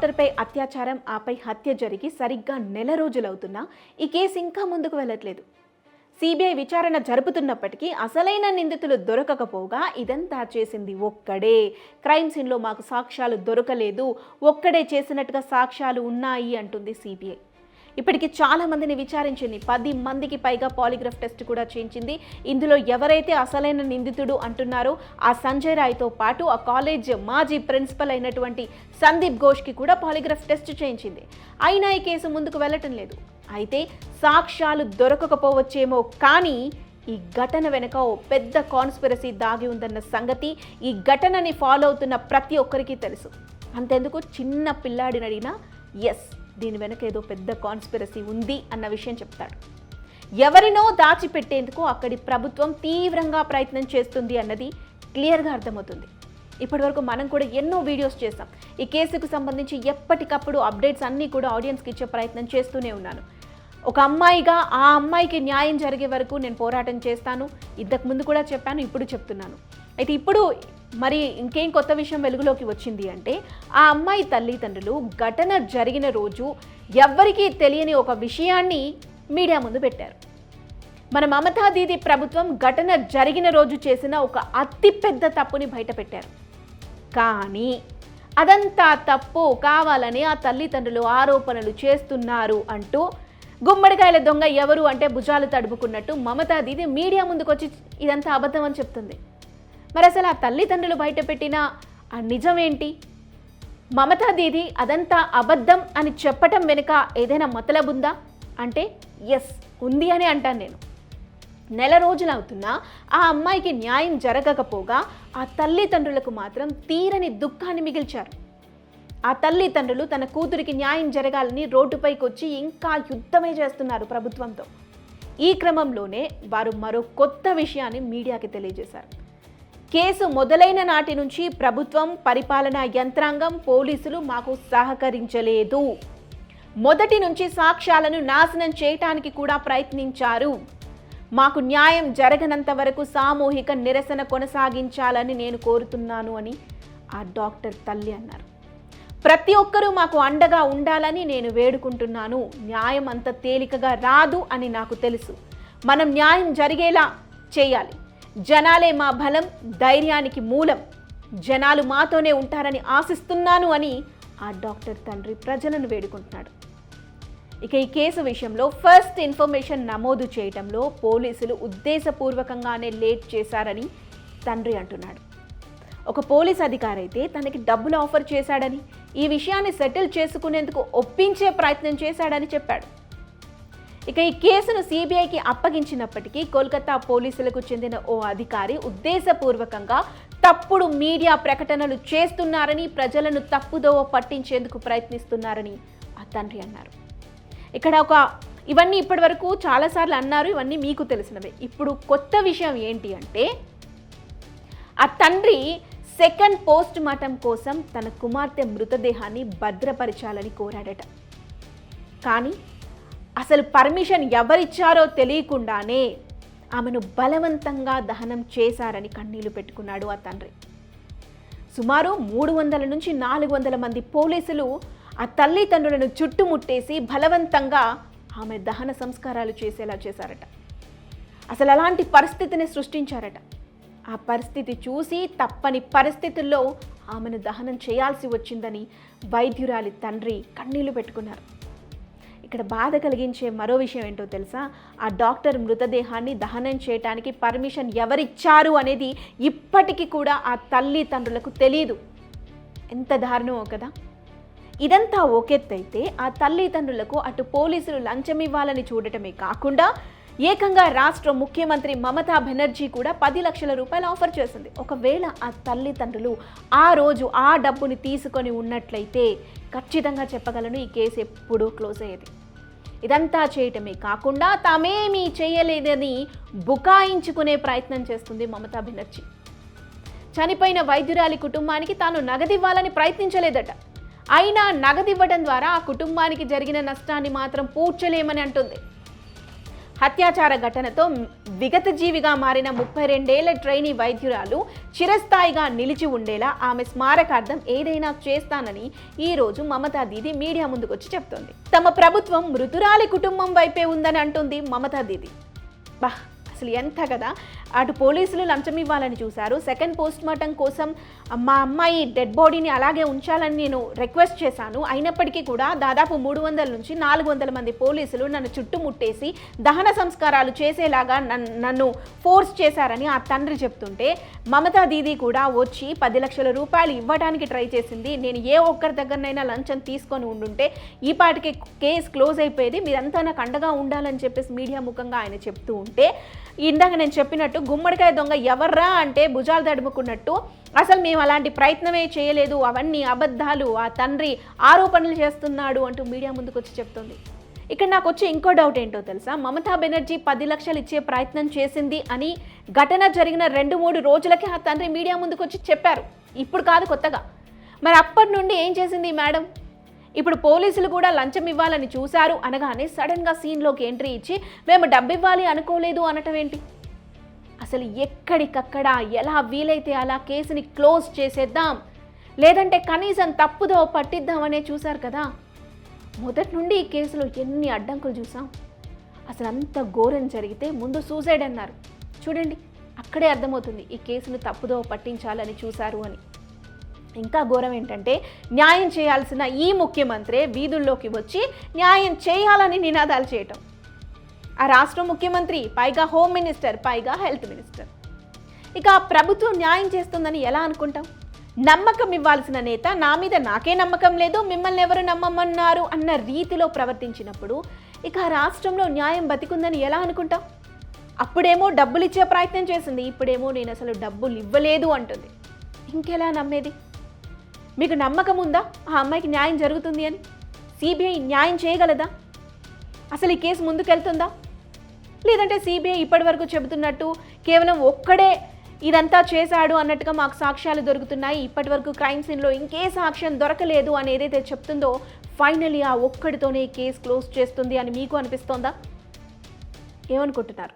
డాక్టర్పై అత్యాచారం ఆపై హత్య జరిగి సరిగ్గా నెల రోజులవుతున్నా ఈ కేసు ఇంకా ముందుకు వెళ్ళట్లేదు. సిబిఐ విచారణ జరుపుతున్నప్పటికీ అసలైన నిందితులు దొరకకపోగా ఇదంతా చేసింది ఒక్కడే. క్రైమ్ సీన్లో మాకు సాక్ష్యాలు దొరకలేదు. ఒక్కడే చేసినట్టుగా సాక్ష్యాలు ఉన్నాయి అంటుంది సిబిఐ. ఇప్పటికి చాలా మందిని విచారించింది. పది మందికి పైగా పాలిగ్రాఫ్ టెస్ట్ కూడా చేయించింది. ఇందులో ఎవరైతే అసలైన నిందితుడు అంటున్నారో ఆ సంజయ్ రాయ్తో పాటు ఆ కాలేజ్ మాజీ ప్రిన్సిపల్ అయినటువంటి సందీప్ ఘోష్కి కూడా పాలిగ్రాఫ్ టెస్ట్ చేయించింది. అయినా ఈ కేసు ముందుకు వెళ్ళటం లేదు. అయితే సాక్ష్యాలు దొరకకపోవచ్చేమో కానీ ఈ ఘటన వెనుక ఓ పెద్ద కాన్స్పిరసీ దాగి ఉందన్న సంగతి ఈ ఘటనని ఫాలో అవుతున్న ప్రతి ఒక్కరికి తెలుసు. అంతెందుకు చిన్న పిల్లాడిని అడిగినా ఎస్ దీని వెనక ఏదో పెద్ద కాన్స్పిరసీ ఉంది అన్న విషయం చెప్తాడు. ఎవరినో దాచిపెట్టేందుకు అక్కడి ప్రభుత్వం తీవ్రంగా ప్రయత్నం చేస్తుంది అన్నది క్లియర్గా అర్థమవుతుంది. ఇప్పటివరకు మనం కూడా ఎన్నో వీడియోస్ చేసాం ఈ కేసుకు సంబంధించి ఎప్పటికప్పుడు అప్డేట్స్ అన్నీ కూడా ఆడియన్స్కి ఇచ్చే ప్రయత్నం చేస్తూనే ఉన్నాను. ఒక అమ్మాయిగా ఆ అమ్మాయికి న్యాయం జరిగే వరకు నేను పోరాటం చేస్తాను. ఇంతకు ముందు కూడా చెప్పాను ఇప్పుడు చెప్తున్నాను. అయితే ఇప్పుడు మరి ఇంకేం కొత్త విషయం వెలుగులోకి వచ్చింది అంటే ఆ అమ్మాయి తల్లిదండ్రులు ఘటన జరిగిన రోజు ఎవ్వరికీ తెలియని ఒక విషయాన్ని మీడియా ముందు పెట్టారు. మన మమతా దీది ప్రభుత్వం ఘటన జరిగిన రోజు చేసిన ఒక అతిపెద్ద తప్పుని బయటపెట్టారు కానీ అదంతా తప్పు కావాలని ఆ తల్లిదండ్రులు ఆరోపణలు చేస్తున్నారు అంటూ గుమ్మడికాయల దొంగ ఎవరు అంటే భుజాలు తడుపుకున్నట్టు మమతా దీది మీడియా ముందుకొచ్చి ఇదంతా అబద్ధం అని చెప్తుంది. మరి అసలు ఆ తల్లిదండ్రులు బయటపెట్టిన ఆ నిజం ఏంటి మమతా దీది అదంతా అబద్ధం అని చెప్పటం వెనుక ఏదైనా మతలబుందా అంటే ఎస్ ఉంది అని అంటాను నేను. నెల రోజులవుతున్నా ఆ అమ్మాయికి న్యాయం జరగకపోగా ఆ తల్లిదండ్రులకు మాత్రం తీరని దుఃఖాన్ని మిగిల్చారు. ఆ తల్లిదండ్రులు తన కూతురికి న్యాయం జరగాలని రోడ్డుపైకి వచ్చి ఇంకా యుద్ధమే చేస్తున్నారు ప్రభుత్వంతో. ఈ క్రమంలోనే వారు మరో కొత్త విషయాన్ని మీడియాకి తెలియజేశారు. కేసు మొదలైన నాటి నుంచి ప్రభుత్వం పరిపాలనా యంత్రాంగం పోలీసులు మాకు సహకరించలేదు. మొదటి నుంచి సాక్ష్యాలను నాశనం చేయటానికి కూడా ప్రయత్నించారు. మాకు న్యాయం జరగనంత వరకు సామూహిక నిరసన కొనసాగించాలని నేను కోరుతున్నాను అని ఆ డాక్టర్ తల్లి అన్నారు. ప్రతి ఒక్కరూ మాకు అండగా ఉండాలని నేను వేడుకుంటున్నాను. న్యాయం అంత తేలికగా రాదు అని నాకు తెలుసు. మనం న్యాయం జరిగేలా చేయాలి. జనాలే మా బలం ధైర్యానికి మూలం. జనాలు మాతోనే ఉంటారని ఆశిస్తున్నాను అని ఆ డాక్టర్ తండ్రి ప్రజలను వేడుకుంటున్నాడు. ఇక ఈ కేసు విషయంలో ఫస్ట్ ఇన్ఫర్మేషన్ నమోదు చేయటంలో పోలీసులు ఉద్దేశపూర్వకంగానే లేట్ చేశారని తండ్రి అంటున్నాడు. ఒక పోలీస్ అధికారి అయితే తనకి డబ్బులు ఆఫర్ చేశాడని ఈ విషయాన్ని సెటిల్ చేసుకునేందుకు ఒప్పించే ప్రయత్నం చేశాడని చెప్పాడు. ఇక ఈ కేసును సిబిఐకి అప్పగించినప్పటికీ కోల్కతా పోలీసులకు చెందిన ఓ అధికారి ఉద్దేశపూర్వకంగా తప్పుడు మీడియా ప్రకటనలు చేస్తున్నారని ప్రజలను తప్పుదోవ పట్టించేందుకు ప్రయత్నిస్తున్నారని ఆ తండ్రి అన్నారు. ఇక్కడ ఒక ఇవన్నీ ఇప్పటివరకు చాలాసార్లు అన్నారు ఇవన్నీ మీకు తెలిసినవే. ఇప్పుడు కొత్త విషయం ఏంటి అంటే ఆ తండ్రి సెకండ్ పోస్ట్ మార్టం కోసం తన కుమార్తె మృతదేహాన్ని భద్రపరచాలని కోరాడట. కానీ అసలు పర్మిషన్ ఎవరిచ్చారో తెలియకుండానే ఆమెను బలవంతంగా దహనం చేశారని కన్నీళ్ళు పెట్టుకున్నాడు ఆ తండ్రి. సుమారు మూడు వందల నుంచి నాలుగు వందల మంది పోలీసులు ఆ తల్లిదండ్రులను చుట్టుముట్టేసి బలవంతంగా ఆమె దహన సంస్కారాలు చేసేలా చేశారట. అసలు అలాంటి పరిస్థితిని సృష్టించారట. ఆ పరిస్థితి చూసి తప్పని పరిస్థితుల్లో ఆమెను దహనం చేయాల్సి వచ్చిందని వైద్యురాలి తండ్రి కన్నీళ్ళు పెట్టుకున్నారు. ఇక్కడ బాధ కలిగించే మరో విషయం ఏంటో తెలుసా? ఆ డాక్టర్ మృతదేహాన్ని దహనం చేయటానికి పర్మిషన్ ఎవరిచ్చారు అనేది ఇప్పటికీ కూడా ఆ తల్లిదండ్రులకు తెలియదు ఎంత దారుణమో కదా? ఇదంతా ఓకెత్తైతే ఆ తల్లిదండ్రులకు అటు పోలీసులు లంచం ఇవ్వాలని చూడటమే కాకుండా ఏకంగా రాష్ట్ర ముఖ్యమంత్రి మమతా బెనర్జీ కూడా పది లక్షల రూపాయలు ఆఫర్ చేసింది. ఒకవేళ ఆ తల్లిదండ్రులు ఆ రోజు ఆ డబ్బుని తీసుకొని ఉన్నట్లయితే ఖచ్చితంగా చెప్పగలను ఈ కేసు ఎప్పుడూ క్లోజ్ అయ్యేది. ఇదంతా చేయటమే కాకుండా తామేమీ చేయలేదని బుకాయించుకునే ప్రయత్నం చేస్తుంది మమతా బెనర్జీ. చనిపోయిన వైద్యురాలి కుటుంబానికి తాను నగదివ్వాలని ప్రయత్నించలేదట. అయినా నగదివ్వడం ద్వారా ఆ కుటుంబానికి జరిగిన నష్టాన్ని మాత్రం పూడ్చలేమని అంటుంది. హత్యాచార ఘటనతో విగత జీవిగా మారిన ముప్పై రెండేళ్ళ ట్రైనీ వైద్యురాలు చిరస్థాయిగా నిలిచి ఉండేలా ఆమె స్మారకార్థం ఏదైనా చేస్తానని ఈ రోజు మమతా దీది మీడియా ముందుకొచ్చి చెప్తోంది. తమ ప్రభుత్వం మృతురాలి కుటుంబం వైపే ఉందని అంటుంది మమతా దీది. బా అసలు ఎంత కదా? అటు పోలీసులు లంచం ఇవ్వాలని చూశారు. సెకండ్ పోస్ట్ మార్టం కోసం మా అమ్మాయి డెడ్ బాడీని అలాగే ఉంచాలని నేను రిక్వెస్ట్ చేశాను. అయినప్పటికీ కూడా దాదాపు మూడు వందల నుంచి నాలుగు వందల మంది పోలీసులు నన్ను చుట్టుముట్టేసి దహన సంస్కారాలు చేసేలాగా నన్ను నన్ను ఫోర్స్ చేశారని ఆ తండ్రి చెప్తుంటే మమతా దీదీ కూడా వచ్చి పది లక్షల రూపాయలు ఇవ్వడానికి ట్రై చేసింది. నేను ఏ ఒక్కరి దగ్గరనైనా లంచం తీసుకొని ఉండుంటే ఈ పాటికి కేసు క్లోజ్ అయిపోయేది. మీరంతా నాకు అండగా ఉండాలని చెప్పేసి మీడియా ముఖంగా ఆయన చెప్తూ ఉంటే ఇందాక నేను చెప్పినట్టు గుమ్మడికాయ దొంగ ఎవర్రా అంటే భుజాలు తడుముకున్నట్టు. అసలు మేము అలాంటి ప్రయత్నమే చేయలేదు. అవన్నీ అబద్ధాలు. ఆ తండ్రి ఆరోపణలు చేస్తున్నాడు అంటూ మీడియా ముందుకు వచ్చి చెప్తుంది. ఇక్కడ నాకు వచ్చి ఇంకో డౌట్ ఏంటో తెలుసా? మమతా బెనర్జీ పది లక్షలు ఇచ్చే ప్రయత్నం చేసింది అని ఘటన జరిగిన రెండు మూడు రోజులకే ఆ తండ్రి మీడియా ముందుకు వచ్చి చెప్పారు. ఇప్పుడు కాదు కొత్తగా. మరి అప్పటి నుండి ఏం చేసింది మేడం? ఇప్పుడు పోలీసులు కూడా లంచం ఇవ్వాలని చూశారు. అనగానే సడన్గా సీన్లోకి ఎంట్రీ ఇచ్చి మేము డబ్బు ఇవ్వాలి అనుకోలేదు అనటం ఏంటి? అసలు ఎక్కడికక్కడ ఎలా వీలైతే అలా కేసుని క్లోజ్ చేసేద్దాం? లేదంటే కనీసం తప్పుదో పట్టిద్దామనే చూశారు కదా? మొదటి నుండి ఈ కేసులో ఎన్ని అడ్డంకులు చూసాం అసలు అంత ఘోరం జరిగితే ముందు సూసైడ్ అన్నారు. చూడండి అక్కడే అర్థమవుతుంది ఈ కేసును తప్పుదో పట్టించాలని చూశారు అని. ఇంకా ఘోరం ఏంటంటే న్యాయం చేయాల్సిన ఈ ముఖ్యమంత్రే వీధుల్లోకి వచ్చి న్యాయం చేయాలని నినాదాలు చేయటం. ఆ రాష్ట్ర ముఖ్యమంత్రి పైగా హోమ్ మినిస్టర్ పైగా హెల్త్ మినిస్టర్. ఇక ప్రభుత్వం న్యాయం చేస్తుందని ఎలా అనుకుంటాం నమ్మకం ఇవ్వాల్సిన నేత నా మీద నాకే నమ్మకం లేదు మిమ్మల్ని ఎవరు నమ్మమన్నారు అన్న రీతిలో ప్రవర్తించినప్పుడు ఇక రాష్ట్రంలో న్యాయం బతికుందని ఎలా అనుకుంటాం అప్పుడేమో డబ్బులు ఇచ్చే ప్రయత్నం చేసింది ఇప్పుడేమో నేను అసలు డబ్బులు ఇవ్వలేదు అంటుంది. ఇంకెలా నమ్మేది? మీకు నమ్మకం ఉందా? ఆ అమ్మాయికి న్యాయం జరుగుతుంది అని? సిబిఐ న్యాయం చేయగలదా? అసలు ఈ కేసు ముందుకెళ్తుందా? లేదంటే సిబిఐ ఇప్పటివరకు చెబుతున్నట్టు కేవలం ఒక్కడే ఇదంతా చేశాడు అన్నట్టుగా మాకు సాక్ష్యాలు దొరుకుతున్నాయి. ఇప్పటివరకు క్రైమ్ సీన్లో ఇంకే సాక్ష్యం దొరకలేదు అని ఏదైతే చెప్తుందో ఫైనలీ ఆ ఒక్కడితోనే కేసు క్లోజ్ చేస్తుంది అని మీకు అనిపిస్తోందా? ఏమనుకుంటున్నారు?